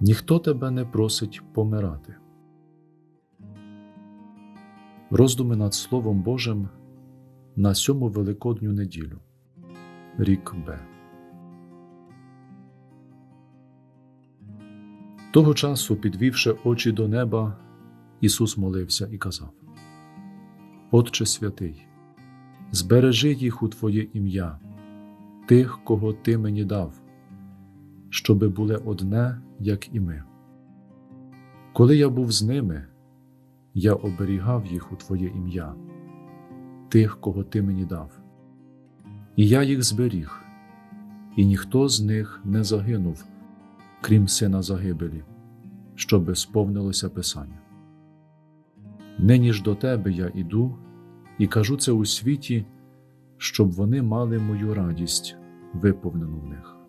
Ніхто тебе не просить помирати. Роздуми над Словом Божим на сьому Великодню неділю. Рік Б. Того часу, підвівши очі до неба, Ісус молився і казав: Отче святий, збережи їх у Твоє ім'я, тих, кого Ти мені дав, щоби були одне, як і ми. Коли я був з ними, я оберігав їх у Твоє ім'я, тих, кого Ти мені дав. І я їх зберіг, і ніхто з них не загинув, крім сина загибелі, щоби сповнилося Писання. Нині ж до Тебе я іду і кажу це у світі, щоб вони мали мою радість, виповнену в них.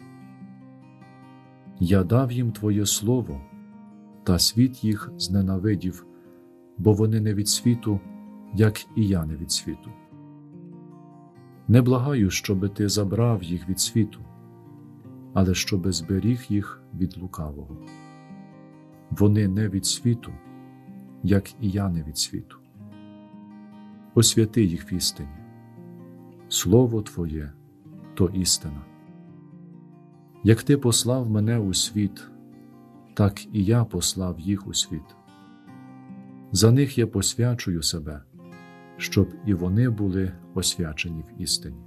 Я дав їм Твоє Слово, та світ їх зненавидів, бо вони не від світу, як і я не від світу. Не благаю, щоби ти забрав їх від світу, але щоби зберіг їх від лукавого. Вони не від світу, як і я не від світу. Освяти їх в істині. Слово Твоє то істина. Як ти послав мене у світ, так і я послав їх у світ. За них я посвячую себе, щоб і вони були освячені в істині.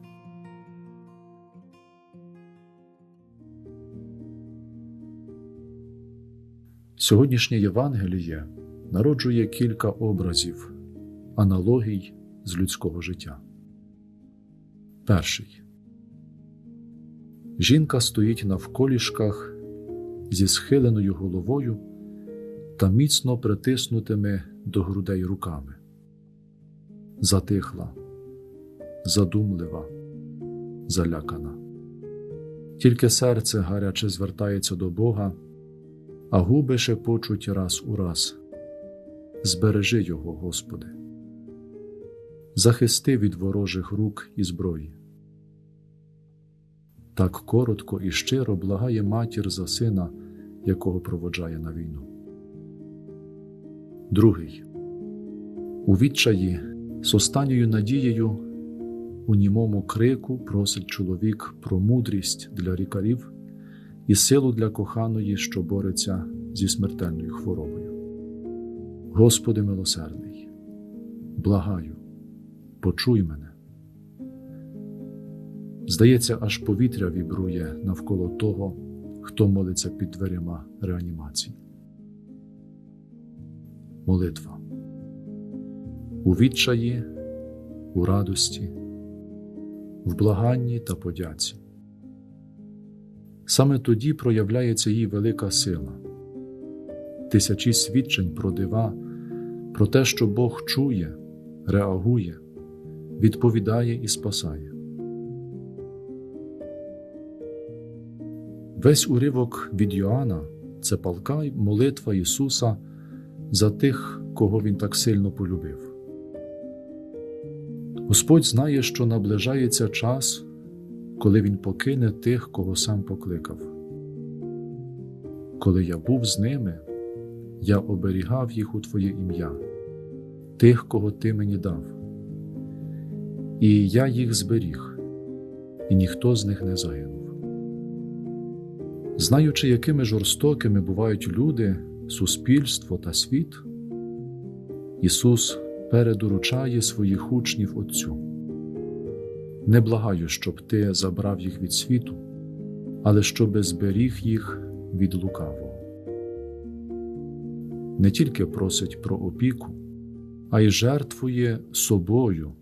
Сьогоднішнє Євангеліє народжує кілька образів, аналогій з людського життя. Перший жінка стоїть навколішках зі схиленою головою та міцно притиснутими до грудей руками. Затихла, задумлива, залякана. Тільки серце гаряче звертається до Бога, а губи шепочуть раз у раз. Збережи його, Господи, захисти від ворожих рук і зброї. Так коротко і щиро благає матір за сина, якого проводжає на війну. Другий у відчаї з останньою надією у німому крику просить чоловік про мудрість для лікарів і силу для коханої, що бореться зі смертельною хворобою. Господи милосердний, благаю, почуй мене. Здається, аж повітря вібрує навколо того, хто молиться під дверима реанімації. Молитва у відчаї, у радості, в благанні та подяці. Саме тоді проявляється їй велика сила, тисячі свідчень про дива, про те, що Бог чує, реагує, відповідає і спасає. Весь уривок від Йоанна це палка молитва Ісуса за тих, кого Він так сильно полюбив. Господь знає, що наближається час, коли Він покине тих, кого сам покликав. Коли я був з ними, я оберігав їх у Твоє ім'я, тих, кого Ти мені дав, і я їх зберіг, і ніхто з них не загинув. Знаючи, якими жорстокими бувають люди, суспільство та світ, Ісус передоручає своїх учнів Отцю. Не благаю, щоб Ти забрав їх від світу, але щоби зберіг їх від лукавого. Не тільки просить про опіку, а й жертвує собою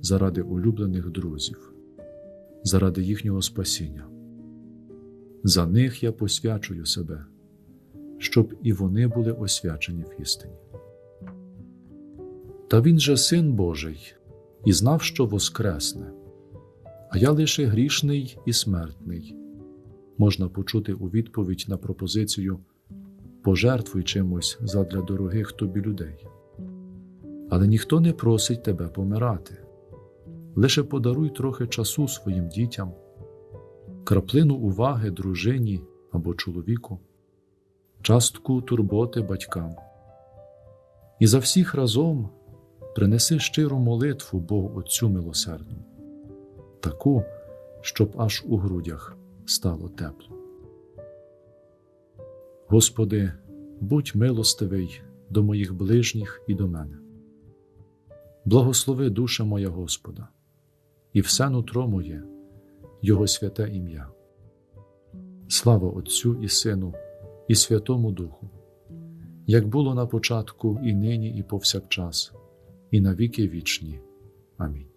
заради улюблених друзів, заради їхнього спасіння. За них я посвячую себе, щоб і вони були освячені в істині. Та він же син Божий і знав, що воскресне, а я лише грішний і смертний. Можна почути у відповідь на пропозицію пожертвуй чимось задля дорогих тобі людей. Але ніхто не просить тебе помирати, лише подаруй трохи часу своїм дітям краплину уваги дружині або чоловіку, частку турботи батькам. І за всіх разом принеси щиру молитву Богу Отцю милосердну, таку, щоб аж у грудях стало тепло. Господи, будь милостивий до моїх ближніх і до мене. Благослови душа моя Господа, і все нутро моє, Його святе ім'я. Слава Отцю і Сину, і Святому Духу, як було на початку, і нині, і повсякчас, і навіки вічні. Амінь.